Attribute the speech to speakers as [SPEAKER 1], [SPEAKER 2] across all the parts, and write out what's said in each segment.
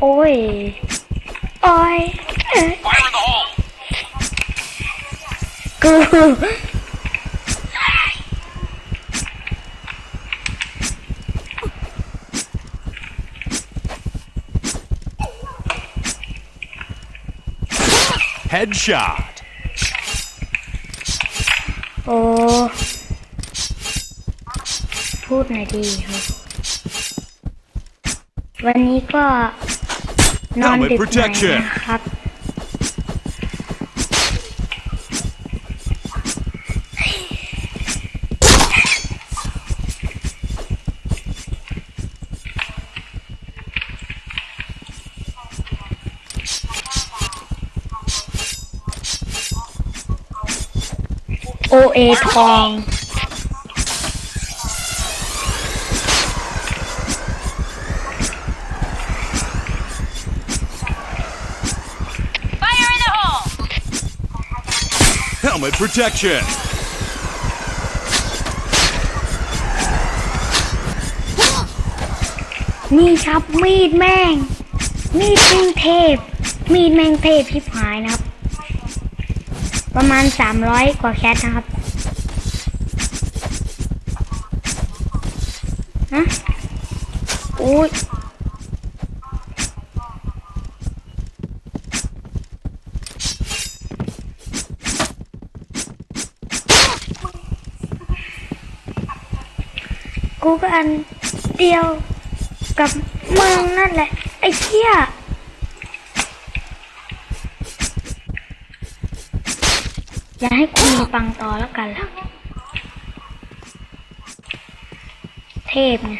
[SPEAKER 1] โอ้ย โอ้ยเอ้ย
[SPEAKER 2] Fire in the hole!
[SPEAKER 1] กู
[SPEAKER 2] Headshot!
[SPEAKER 1] โอ้ พูดหน่อยดีครับ วันนี้ก็ นอน
[SPEAKER 2] Helmet
[SPEAKER 1] ดึกหน่อย
[SPEAKER 2] protection
[SPEAKER 1] นะครับ โอเอทอง
[SPEAKER 2] Helmet protection!
[SPEAKER 1] นี่ครับมีดแม่ง มีดแม่งเทพ มีดแม่งเทพพิบหายนะครับ ประมาณสามร้อยกว่าแคทนะครับฮะอุ้ย กูก็อันเดียวกับมึงนั่นแหละ ไอ้เหี้ยอย่าให้กูมีฟังต่อแล้วกันล่ะ เทพไง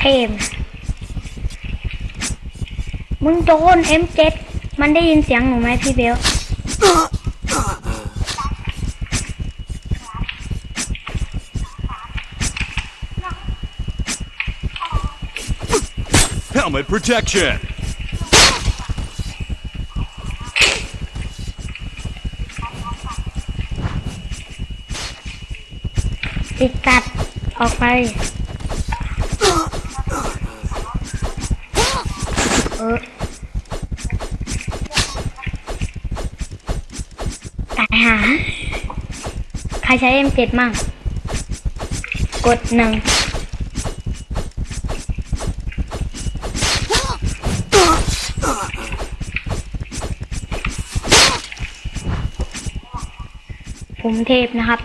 [SPEAKER 1] เทพมึงโดน M7 มันได้ยินเสียงหนูไหมพี่เบล
[SPEAKER 2] Helmet protection!
[SPEAKER 1] ติดตัดออกไปเออตายหา ใครใช้ M7 มั่ง กดหนึ่ง ผมเทพนะครับ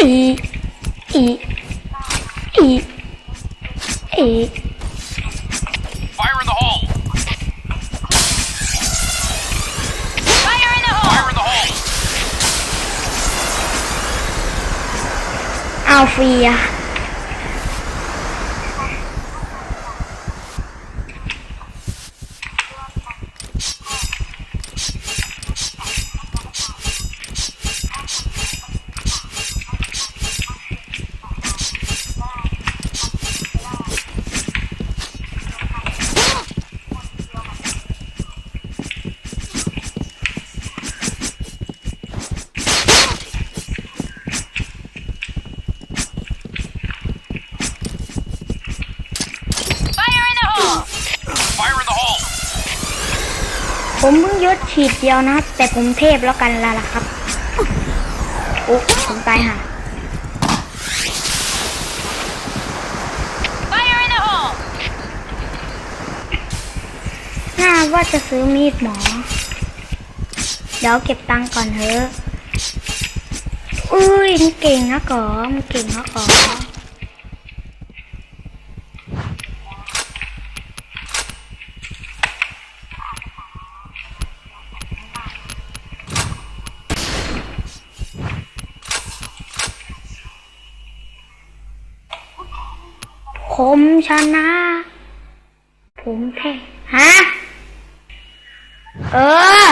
[SPEAKER 1] อีอีอีอี
[SPEAKER 2] Fire in the hole!
[SPEAKER 3] Fire in the hole!
[SPEAKER 2] Fire in the hole!
[SPEAKER 1] เอาฟรีอะ
[SPEAKER 3] Fire in the hole!
[SPEAKER 2] Fire in the hole!
[SPEAKER 1] ผมเพิ่งยศฉีดเดียวนะครับแต่ผมเทพแล้วกันละล่ะครับ โอ้ผมตายห่า
[SPEAKER 3] Fire in the hole!
[SPEAKER 1] น่าว่าจะซื้อมีดหมอ เดี๋ยวเก็บตังค์ก่อนเถอะ อุ้ยมันเก่งนะก่อมันเก่งนะก่อ ผมชนะ ผมแพ้ฮะ เออ